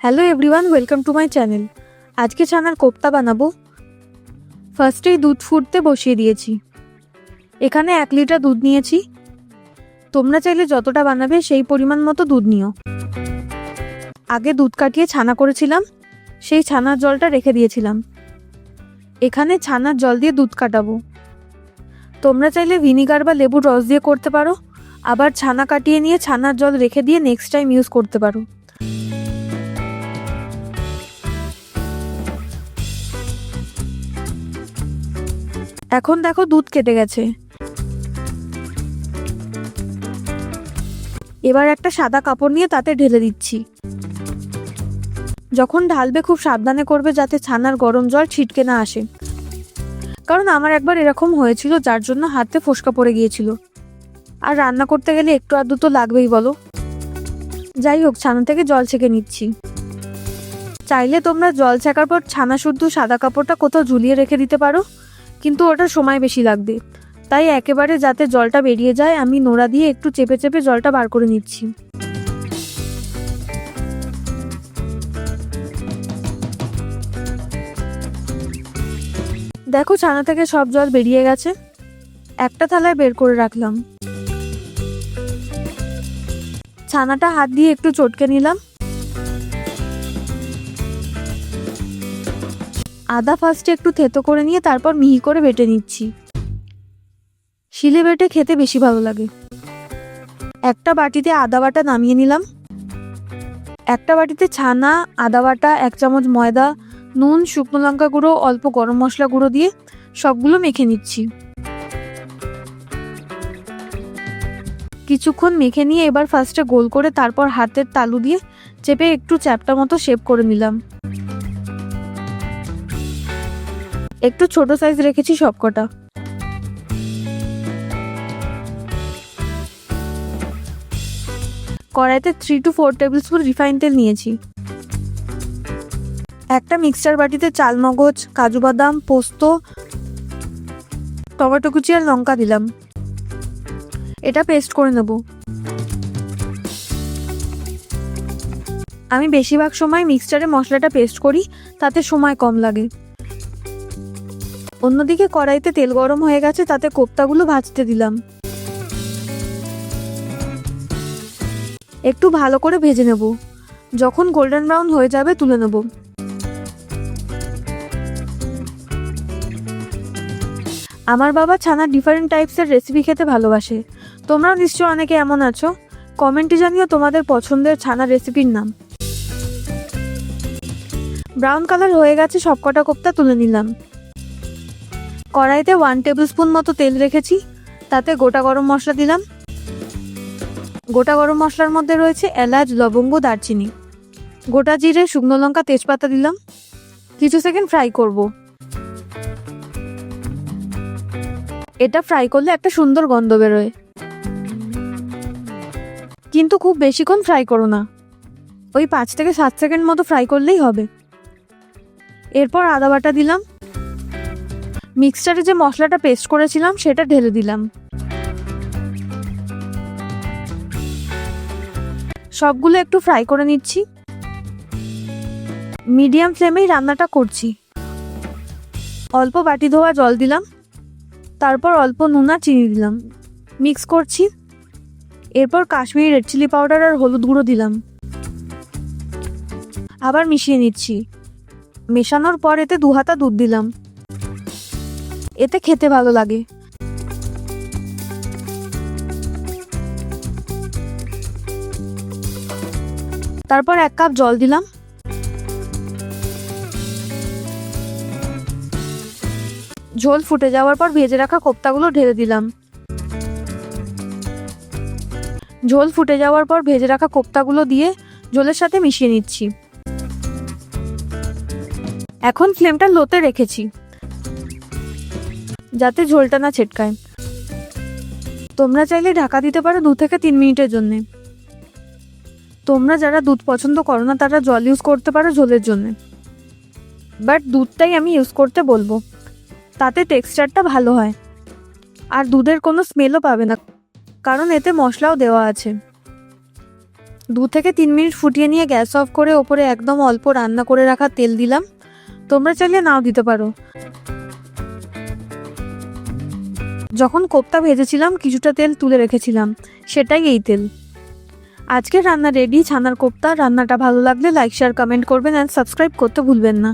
Hello everyone welcome to my channel আজকে ছানার কোপ্তা বানাবো। ফার্স্টেই দুধ ফুটতে বসিয়ে দিয়েছি। এখানে এক লিটার দুধ নিয়েছি। তোমরা চাইলে যতটা বানাবে সেই পরিমাণ মতো দুধ নিও। আগে দুধ কাটিয়ে ছানা করেছিলাম, সেই ছানার জলটা রেখে দিয়েছিলাম। এখানে ছানার জল দিয়ে দুধ কাটাবো। তোমরা চাইলে ভিনিগার বা লেবুর রস দিয়ে করতে পারো। আবার ছানা কাটিয়ে নিয়ে ছানার জল রেখে দিয়ে নেক্সট টাইম ইউজ করতে পারো। এখন দেখো দুধ কেটে গেছে। এবার একটা সাদা কাপড় নিয়ে তাতে ঢেলে দিচ্ছি। যখন ঢালবে খুব সাবধানে করবে যাতে ছানার গরম জল ছিটকে না আসে। কারণ আমার একবার এরকম হয়েছিল, যার জন্য হাতে ফোসকা পড়ে গিয়েছিল। আর রান্না করতে গেলে একটু আধটু তো লাগবেই, বলো? যাই হোক, ছানা থেকে জল ছেঁকে নিচ্ছি। চাইলে তোমরা জল ছেঁকার পর ছানা শুদ্ধ সাদা কাপড়টা কোথাও ঝুলিয়ে রেখে দিতে পারো। কিন্তু ওটা সময় বেশি লাগবে। তাই একেবারে যাতে জলটা বেরিয়ে যায়, আমি নোড়া দিয়ে একটু চেপে চেপে জলটা বার করে নিচ্ছি। দেখো ছানা থেকে সব জল বেরিয়ে গেছে। একটা থালায় বের করে রাখলাম। ছানাটা হাত দিয়ে একটু চটকে নিলাম। আদা ফার্স্টে একটু থেতো করে নিয়ে তারপর মিহি করে বেটে নিচ্ছি। শিলে বেটে খেতে বেশি ভালো লাগে। একটা বাটিতে আদা বাটা নামিয়ে নিলাম। একটা বাটিতে ছানা, আদা বাটা, এক চামচ ময়দা, নুন, শুকনো লঙ্কা গুঁড়ো, অল্প গরম মশলা গুঁড়ো দিয়ে সবগুলো মেখে নিচ্ছি। কিছুক্ষণ মেখে নিয়ে এবার ফার্স্টে গোল করে তারপর হাতের তালু দিয়ে চেপে একটু চ্যাপটা মতো শেপ করে নিলাম। একটু ছোট সাইজ রেখেছি সবকটা। কড়াইতে three to four tablespoon refine তেল নিয়েছি। একটা মিক্সচার বাটিতে চাল, মগজ, কাজু বাদাম, পোস্ত, টমেটো কুচি আর লঙ্কা দিলাম। এটা পেস্ট করে নেব। আমি বেশিরভাগ সময় মিক্সচারে মশলাটা পেস্ট করি, তাতে সময় কম লাগে। অন্যদিকে কড়াইতে তেল গরম হয়ে গেছে, তাতে কোপ্তাগুলো ভাজতে দিলাম। একটু ভালো করে ভেজে নেব। যখন গোল্ডেন ব্রাউন হয়ে যাবে, তুলে নেব। আমার বাবা ছানার ডিফারেন্ট টাইপসের রেসিপি খেতে ভালোবাসে। তোমরাও নিশ্চয় অনেকে এমন আছো। কমেন্টে জানিও তোমাদের পছন্দের ছানার রেসিপির নাম। ব্রাউন কালার হয়ে গেছে, সবকটা কোপ্তা তুলে নিলাম। কড়াইতে ওয়ান টেবিল স্পুন মতো তেল রেখেছি। তাতে গোটা গরম মশলা দিলাম। গোটা গরম মশলার মধ্যে রয়েছে এলাচ, লবঙ্গ, দারচিনি। গোটা জিরে, শুকনো লঙ্কা, তেজপাতা দিলাম। কিছু সেকেন্ড ফ্রাই করব। এটা ফ্রাই করলে একটা সুন্দর গন্ধ বেরোয়। কিন্তু খুব বেশিক্ষণ ফ্রাই করো না। ওই পাঁচ থেকে সাত সেকেন্ড মতো ফ্রাই করলেই হবে। এরপর আদা বাটা দিলাম। মিক্সচারে যে মশলাটা পেস্ট করেছিলাম, সেটা ঢেলে দিলাম। সবগুলো একটু ফ্রাই করে নিচ্ছি। মিডিয়াম ফ্লেমেই রান্নাটা করছি। অল্প বাটি ধোয়া জল দিলাম। তারপর অল্প নুন আর চিনি দিলাম। মিক্স করছি। এরপর কাশ্মীরি রেড চিলি পাউডার আর হলুদ গুঁড়ো দিলাম। আবার মিশিয়ে নিচ্ছি। মেশানোর পর এতে দু হাতা দুধ দিলাম। এতে খেতে ভালো লাগে। তারপর এক কাপ জল দিলাম। ঝোল ফুটে যাওয়ার পর ভেজে রাখা কোপ্তাগুলো ঢেলে দিলাম। ঝোল ফুটে যাওয়ার পর ভেজে রাখা কোপ্তাগুলো দিয়ে ঝোলের সাথে মিশিয়ে নিচ্ছি। এখন ফ্লেমটা লোতে রেখেছি। যাতে ঝোলটা না ছেটকায়। তোমরা চাইলে ঢাকা দিতে পারো দু থেকে তিন মিনিটের জন্য। তোমরা যারা দুধ পছন্দ করো না, তারা জল ইউজ করতে পারো ঝোলের জন্য। বাট দুধটাই আমি ইউজ করতে বলব। তাতে টেক্সচারটা ভালো হয়। আর দুধের কোনো স্মেলও পাবে না। কারণ এতে মশলাও দেওয়া আছে। দু থেকে তিন মিনিট ফুটিয়ে নিয়ে গ্যাস অফ করে ওপরে একদম অল্প রান্না করে রাখা তেল দিলাম। তোমরা চাইলে নাও দিতে পারো। যখন কোপ্তা ভেজেছিলাম, কিছুটা তেল তুলে রেখেছিলাম। সেটাই এই তেল। আজকের রান্না রেডি ছানার কোপ্তা। রান্নাটা ভালো লাগলে লাইক শেয়ার কমেন্ট করবেন অ্যান্ড সাবস্ক্রাইব করতে ভুলবেন না।